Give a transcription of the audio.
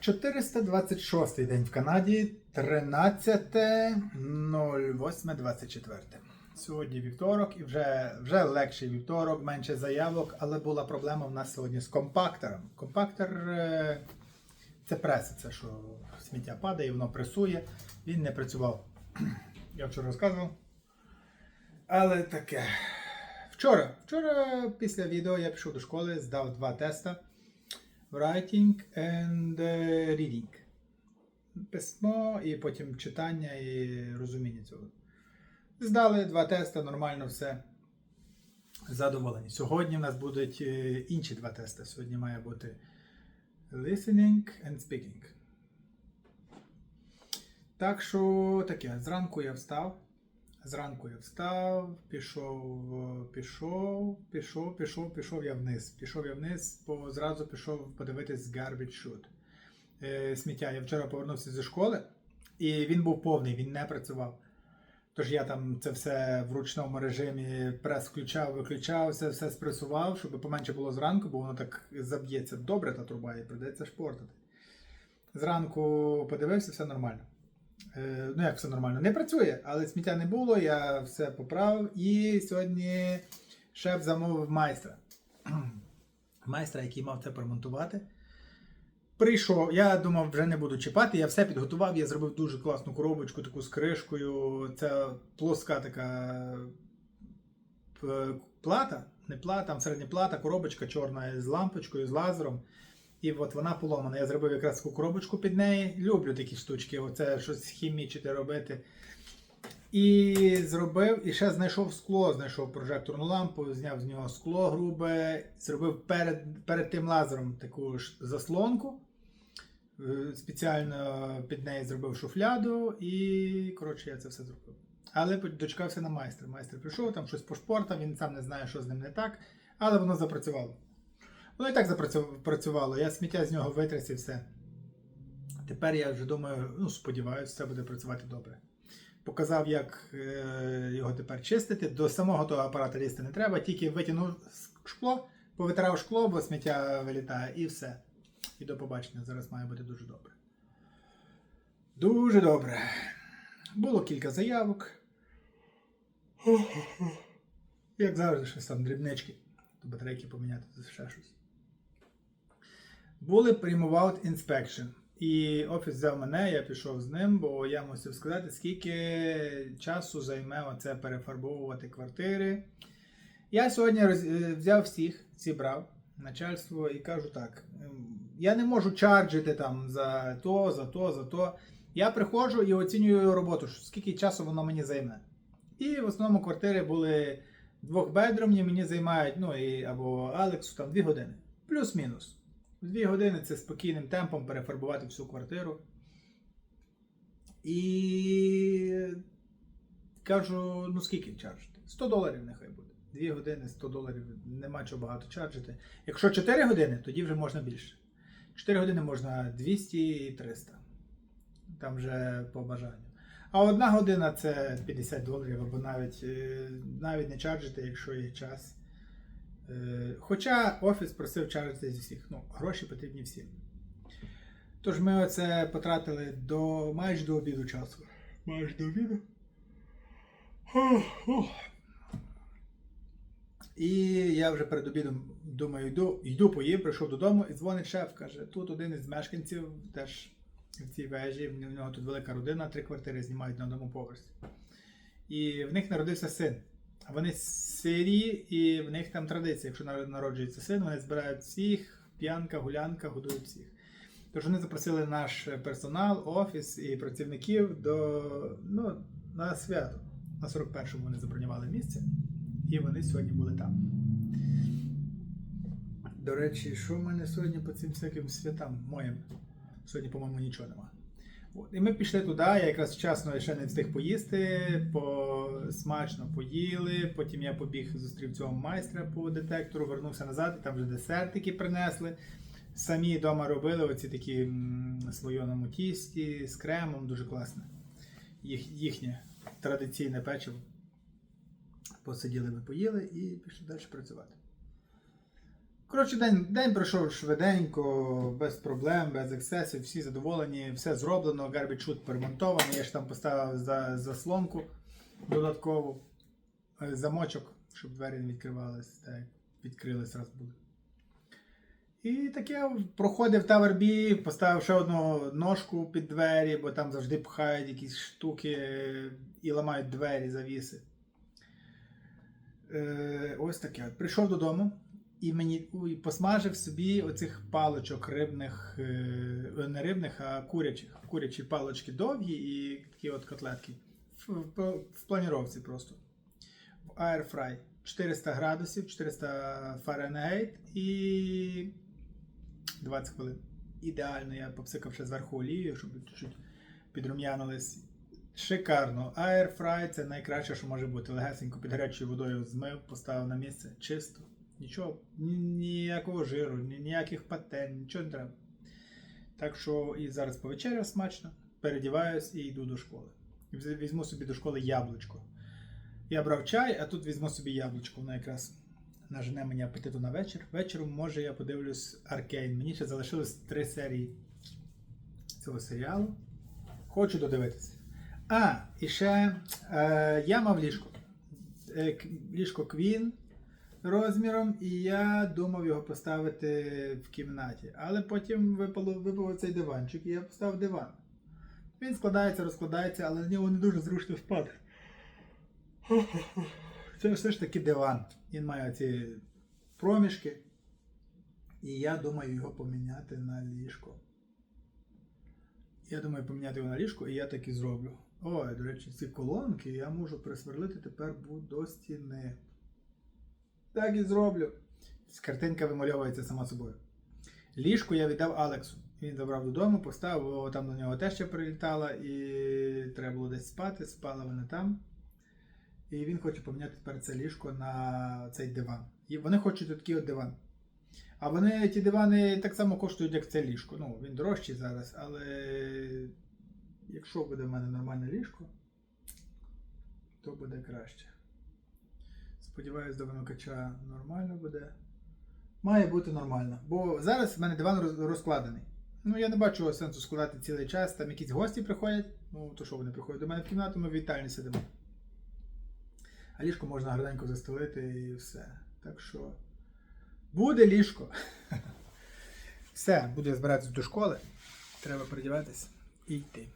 426 день в Канаді, 13.08.24. Сьогодні вівторок і вже, вже легший вівторок, менше заявок, але була проблема в нас сьогодні з компактором. Компактор е, це преса, це що сміття падає, воно пресує. Він не працював. Я вчора розказував. Але таке. Вчора, вчора після відео я пішов до школи, здав два теста. Writing and е, reading. Письмо і потім читання і розуміння цього. Здали два тести, нормально все. Задоволені. Сьогодні в нас будуть е, інші два тести. Сьогодні має бути listening and speaking. Так що таке, зранку я встав. Зранку я встав, пішов, пішов, пішов, пішов, пішов я вниз. Пішов я вниз, бо зразу пішов подивитись garbage chute. Е, сміття. Я вчора повернувся зі школи, і він був повний, він не працював. Тож я там це все в ручному режимі прес включав, виключав, все, все спресував, щоб поменше було зранку, бо воно так заб'ється добре та труба і прийдеться шпортати. Зранку подивився, все нормально. Е, ну як все нормально, не працює, але сміття не було, я все поправив. І сьогодні шеф замовив майстра. Майстра, який мав це поремонтувати. Прийшов, я думав, вже не буду чіпати, я все підготував, я зробив дуже класну коробочку, таку з кришкою. Це плоска така плата, не плата, там середня плата, коробочка чорна з лампочкою, з лазером. І от вона поломана. Я зробив якраз таку коробочку під неї. Люблю такі штучки, оце щось хімічити робити. І зробив, і ще знайшов скло, знайшов прожекторну лампу, зняв з нього скло грубе, зробив перед, перед тим лазером таку ж заслонку. Е, Спеціально під неї зробив шуфляду, і коротше я це все зробив. Але дочекався на майстра. Майстер прийшов, там щось пошпортав, він сам не знає, що з ним не так, але воно запрацювало. Воно і так запрацювало. Я сміття з нього витряс і все. Тепер я вже думаю, ну, сподіваюся, все буде працювати добре. Показав, як е, його тепер чистити. До самого того апарата лізти не треба, тільки витягнув шкло, повитирав шкло, бо сміття вилітає, і все. І до побачення. Зараз має бути дуже добре. Дуже добре. Було кілька заявок. Як завжди, щось там дрібнички. То батарейки поміняти, ще щось. Були out inspection. І офіс взяв мене, я пішов з ним, бо я мусив сказати, скільки часу займе оце перефарбовувати квартири. Я сьогодні роз... е, взяв всіх, зібрав начальство і кажу так: ем, я не можу чарджити там за то, за то, за то. Я приходжу і оцінюю роботу, скільки часу воно мені займе. І в основному квартири були двохбедромні, мені займають, ну і або Алексу там дві години. Плюс-мінус. Дві години це спокійним темпом перефарбувати всю квартиру. І кажу, ну скільки чаржити? 100 доларів нехай буде. Дві години 100 доларів нема чого багато чаржити. Якщо 4 години, тоді вже можна більше. 4 години можна 200 і 300. Там вже по бажанню. А одна година це 50 доларів, або навіть, е, навіть не чаржити, якщо є час. Е, Хоча офіс просив чаржити зі всіх. Ну, гроші потрібні всім. Тож ми оце потратили до майже до обіду часу. Майже до обіду. І я вже перед обідом думаю, йду, йду поїм, прийшов додому і дзвонить шеф, каже, тут один із мешканців теж в цій вежі, в нього тут велика родина, три квартири знімають на одному поверсі. І в них народився син. Вони сирі, і в них там традиція, якщо народжується син, вони збирають всіх, п'янка, гулянка, годують всіх. Тож вони запросили наш персонал, офіс і працівників до, ну, на свято. На 41-му вони забронювали місце, і вони сьогодні були там. До речі, що в мене сьогодні по цим всяким святам моїм? Сьогодні, по-моєму, нічого нема. І ми пішли туди, я якраз вчасно ще не встиг поїсти, по... смачно поїли. Потім я побіг, зустрів цього майстра по детектору, вернувся назад, і там вже десертики принесли. Самі вдома робили оці такі м, слойоному тісті з кремом, дуже класне. Їх, їхнє традиційне печиво. Посиділи, ми поїли і пішли далі працювати. Коротше, день, день пройшов швиденько, без проблем, без ексцесів, всі задоволені, все зроблено, garbage chute поремонтований, я ж там поставив за, заслонку додаткову, е, замочок, щоб двері не відкривались, так відкрились раз були. І таке проходив Tower B, поставив ще одну ножку під двері, бо там завжди пхають якісь штуки е, і ламають двері, завіси. Е, ось таке. Прийшов додому і мені ой, посмажив собі оцих паличок рибних, е, не рибних, а курячих. Курячі палички довгі і такі от котлетки. В, в, в планіровці просто. В Air Fry. 400 градусів, 400 Фаренгейт і 20 хвилин. Ідеально, я попсикав ще зверху олією, щоб чуть-чуть підрум'янились. Шикарно. Air Fry це найкраще, що може бути. Легесенько під гарячою водою змив, поставив на місце. Чисто. Нічого, ні- ніякого жиру, ні- ніяких патен, нічого не треба. Так що і зараз повечеряв смачно, передіваюсь і йду до школи. Візьму собі до школи яблучко. Я брав чай, а тут візьму собі яблучко. Воно якраз нажене мені апетиту на вечір. Вечором, може, я подивлюсь Аркейн. Мені ще залишилось три серії цього серіалу. Хочу додивитися. А, і ще е, я мав ліжко. Е, ліжко Квін розміром, і я думав його поставити в кімнаті. Але потім випало, випав цей диванчик, і я поставив диван. Він складається, розкладається, але на нього не дуже зручно спати. Це все ж таки диван. Він має ці проміжки. І я думаю його поміняти на ліжко. Я думаю поміняти його на ліжко, і я так і зроблю. Ой, до речі, ці колонки я можу присверлити тепер до стіни. Так і зроблю. Картинка вимальовується сама собою. Ліжко я віддав Алексу. Він забрав додому, поставив, бо там до нього теж ще прилітала, і треба було десь спати, спали вони там. І він хоче поміняти тепер це ліжко на цей диван. І вони хочуть такий от диван. А вони, ті дивани так само коштують, як це ліжко. Ну, він дорожчий зараз, але якщо буде в мене нормальне ліжко, то буде краще. Сподіваюсь, до вимикача нормально буде. Має бути нормально. Бо зараз в мене диван розкладений. Ну, я не бачу сенсу складати цілий час. Там якісь гості приходять. Ну, то що вони приходять до мене в кімнату, ми в вітальні сидимо. А ліжко можна гарненько застелити і все. Так що буде ліжко. Все, буду збиратися до школи. Треба передіватися і йти.